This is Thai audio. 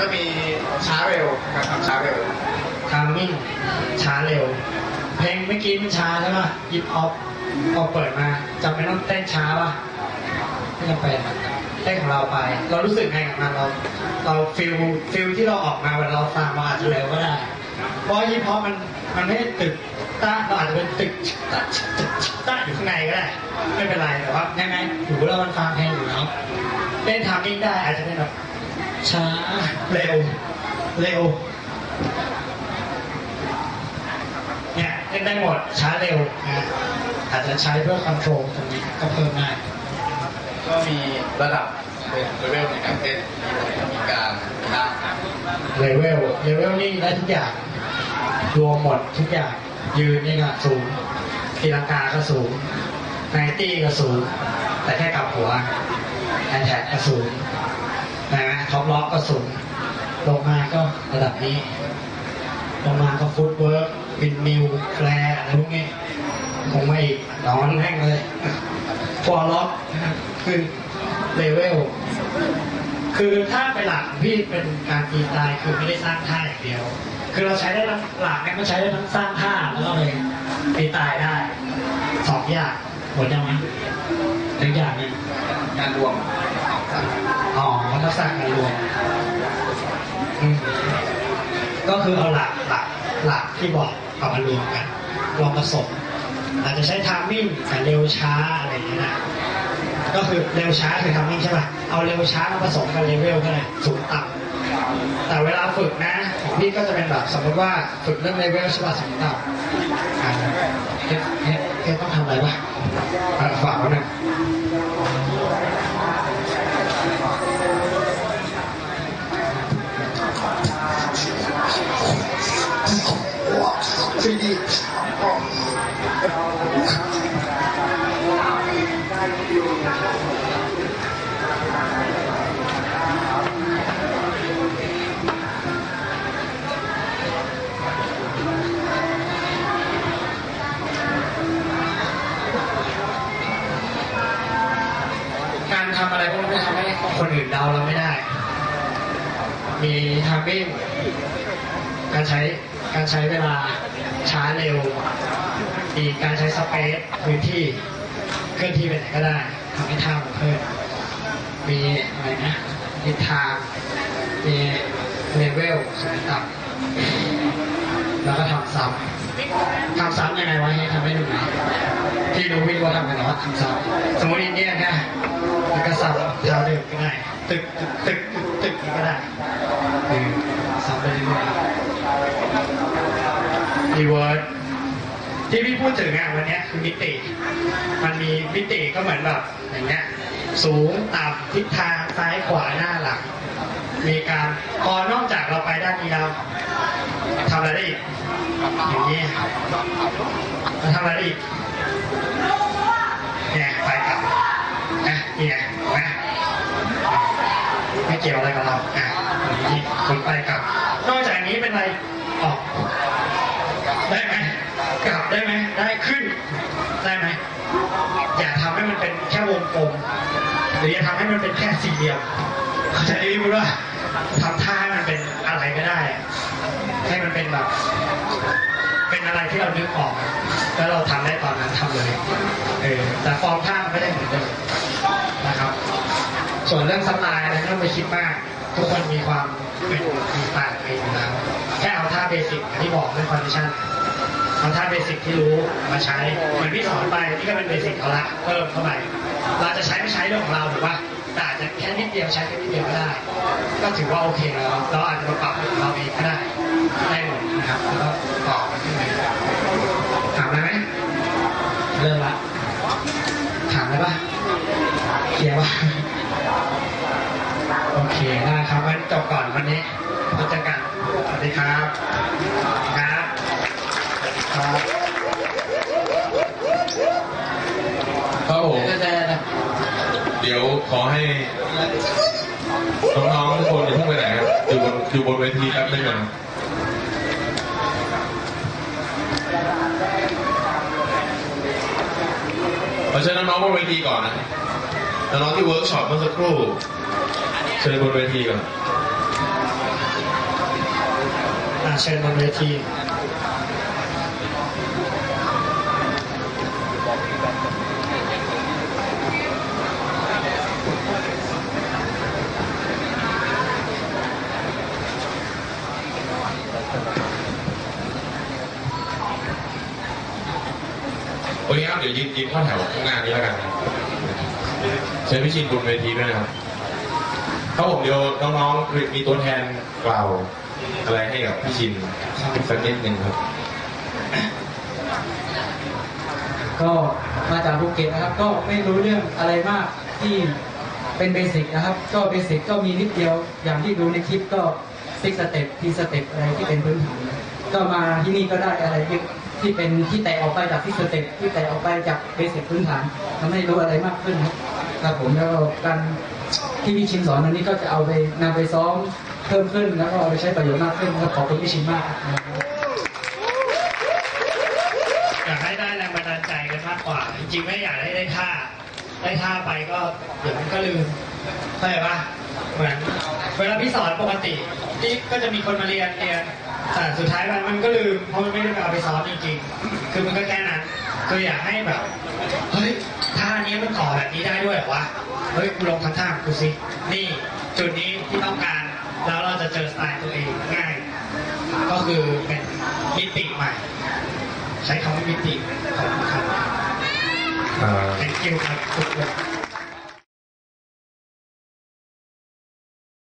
ก็มีช้าเร็วการทำช้าเร็วทามมิ่งช้าเร็ว เพลงเมื่อกี้มันช้าใช่ป่ะยิปออฟพอเปิดมาจำเป็นต้องเต้นช้าป่ะไม่จำเป็นเต้นของเราไป เรารู้สึกไงกับมันเรา เราฟิลฟิลที่เราออกมาเวลาเราฟังเราอาจจะเร็วก็ได้เพราะยิปออฟมันมันไม่ตึกต้าเราอาจจะเป็นตึกต้าต้าอยู่ข้างในก็ได้ไม่เป็นไรแต่ว่าแม่แม่หูเรามันฟังเพลงอยู่แล้วเต้นทามมิ่งได้อาจจะเป็นแบบ ช้า เร็ว เร็ว เนี่ยเล่นได้หมด ช้าเร็วนะอาจจะใช้เพื่อคอนโทรลตรงนี้ก็เพิ่มได้ ก็มีระดับเลเวลในการเต้นมีการมีด้านเลเวลเลเวลนี่ได้ทุกอย่างรวมหมดทุกอย่าง ยืนนี่ก็สูงตีลังกาก็สูงไนตี้ก็สูงแต่แค่กลับหัวแอนแท็กก็สูงนะ ท็อปล็อกก็สูง ลงมาก็ระดับนี้ ลงมาก็ฟุตเวิร์กวินมิวแฟร์อะไรพวกนี้คงไม่นอนแห้งเลยฟอร์ล็อกคือเลเวลคือถ้าไปหลักพี่เป็นการฟรีตล์คือไม่ได้สร้างท่าอย่างเดียว คือเราใช้ได้ทั้งหลักเนี่ยก็ใช้ได้ทั้งสร้างท่าแล้วก็เลยฟรีตล์ได้สองอย่างหมดยังไหมหนึ่งอย่างหนึงงานรวม อ๋อทักษะการรวมก็คือเอาหลักหลักหลักที่บอกเอามารวมกันลองผสมอาจจะใช้ทามมิ่งกับเร็วช้าอะไรอย่างเงี้ยนะก็คือเร็วช้าคือทำนิ่งใช่ป่ะเอาเร็วช้ามาผสมกันเลเวลก็เลยสูงต่ำแต่เวลาฝึกนะของพี่ก็จะเป็นแบบสมมติว่าฝึกเรื่องเลเวลใช่ป่ะสูงต่ำเอ๊ะเอ๊ะเอ๊ะต้องทำอะไรวะอะฝากไว้หน่อย ซีดีการทำอะไรพวกนี้ทำให้คนอื่นเดาเราไม่ได้ มีทามมิ่งการใช้การใช้เวลา ช้าเร็วมีการใช้สเปซพื้นที่เคลื่อนที่ไปไหนก็ได้ทำให้ท่ามันเพิ่มมีอะไรนะมีทางมีเลเวลสูงต่ำแล้วก็ทำซ้ำทำซ้ำยังไงวะให้ทำให้ดูหนที่รู้วิว่าทำกันหรอทำซ้ำสมมติอินเดียนะแล้วก็ซ้ำเท้าเดิมก็ได้ตึกตึกตึกตึกก็ได้ซ้ำไปเรื่อย รีเวิร์สที่พี่พูดถึงอะวันนี้คือมิติ มันมีมิติก็เหมือนแบบอย่างเงี้ยสูงต่ำทิศทางซ้ายขวาหน้าหลัง มีการพอนอกจากเราไปด้านนี้แล้วทำอะไรได้อีกอย่างนี้เราทำอะไรได้อีกเนี่ยไปกลับนะนี่ไงเนไหมไม่เกี่ยวอะไรกับเราอะอย่างนี้คนไปกลับ นอกจากนี้เป็นอะไรออก ได้ไหมกลับได้ไหมได้ขึ้นได้ไหมอย่าทำให้มันเป็นแค่วงกลมหรืออย่าทำให้มันเป็นแค่สี่เหลี่ยมเข้าใจไหมว่าทำท่าให้มันเป็นอะไรก็ได้ ให้มันเป็นแบบ เป็นอะไรที่เรานึกออก แล้วเราทำได้ตอนนั้นทำเลยเออแต่ฟอร์มท่ามันไม่ได้เหมือนเดิมนะครับ ส่วนเรื่องสไตล์อะไรไม่ต้องไปคิดมาก ทุกคนมีความเป็นมีสไตล์ตัวเองอยู่แล้วแค่เอาท่าเบสิกที่บอกเรื่องคอนดิชั่น เอาท่าเบสิกที่รู้มาใช้เหมือนพี่สอนไปนี่ก็เป็นเบสิกเอาละเพิ่มเข้าไปเราจะใช้ไม่ใช้เรื่องของเราถูกป่ะแต่อาจจะแค่นิดเดียวใช้แค่นิดเดียวก็ได้ ก็ถือว่าโอเคแล้วเราอาจจะมาปรับของเราเองก็ได้ได้หมดนะครับแล้วก็ต่อกันขึ้นไปถามได้ไหมเริ่มละถามได้ปะเคลียร์ปะโอเคได้ครับงั้นจบก่อนวันนี้เราเจกันสวัสดีครับ ครับ ครับผม ก็จะนะ เดี๋ ยวขอให้น้องๆทุกคนอย่าเพิ่งไปไหนครับอยู่บนอยู่บนเวทีแป๊บนึงก่อนขอเชิญน้องๆบนเวทีก่อนนะน้องๆที่เวิร์กช็อปเมื่อสักครู่เชิญบนเวทีก่อนน่าเชิญบนเวที โอเคครับเดี๋ยวยืนยืนเข้าแถวข้างหน้านี้แล้วกันเชิญพี่ชินบนเวทีด้วยนะครับครับผมเดี๋ยวน้องๆมีตัวแทนกล่าวอะไรให้กับพี่ชินสักนิดหนึ่งครับ ก็มาจากภูเก็ตนะครับ ก็ไม่รู้เรื่องอะไรมากที่เป็นเบสิกนะครับ ก็เบสิกก็มีนิดเดียวอย่างที่ดูในคลิปก็ซิกสเต็ปทีสเต็ปอะไรที่เป็นพื้นฐานก็มาที่นี่ก็ได้อะไรที่ ที่เป็นที่แตะออกไปจากซิกสเต็ปที่แตะออกไปจากเบสิกพื้นฐานทำให้รู้อะไรมากขึ้นครับครับผมแล้วการที่พี่ชินสอนวันนี้ก็จะเอาไปนำไปซ้อมเพิ่มขึ้นแล้วก็เอาไปใช้ประโยชน์มากขึ้นครับขอบคุณพี่ชินมากครับอยากให้ได้แรงบันดาลใจกันมากกว่า จริงๆไม่อยากให้ได้ท่า ได้ท่าไปก็เดี๋ยวมันก็ลืมเข้าใจปะเหมือนเวลาพี่สอนปกตินี่ก็จะมีคนมาเรียนเรียน แต่สุดท้ายมันมันก็ลืมเพราะมันไม่ได้เอาไปซ้อมจริงๆ คือมันก็แค่นั้นคืออยากให้แบบ เฮ้ยท่านี้มันต่อแบบนี้ได้ด้วยเหรอวะ เฮ้ยกูลองทำท่าของกูสิ นี่จุดนี้ที่ต้องการ แล้วเราจะเจอสไตล์ตัวเองง่าย ก็คือเป็นมิติใหม่ ใช้คำว่ามิติขอบคุณครับอ่า thank you ครับทุกคน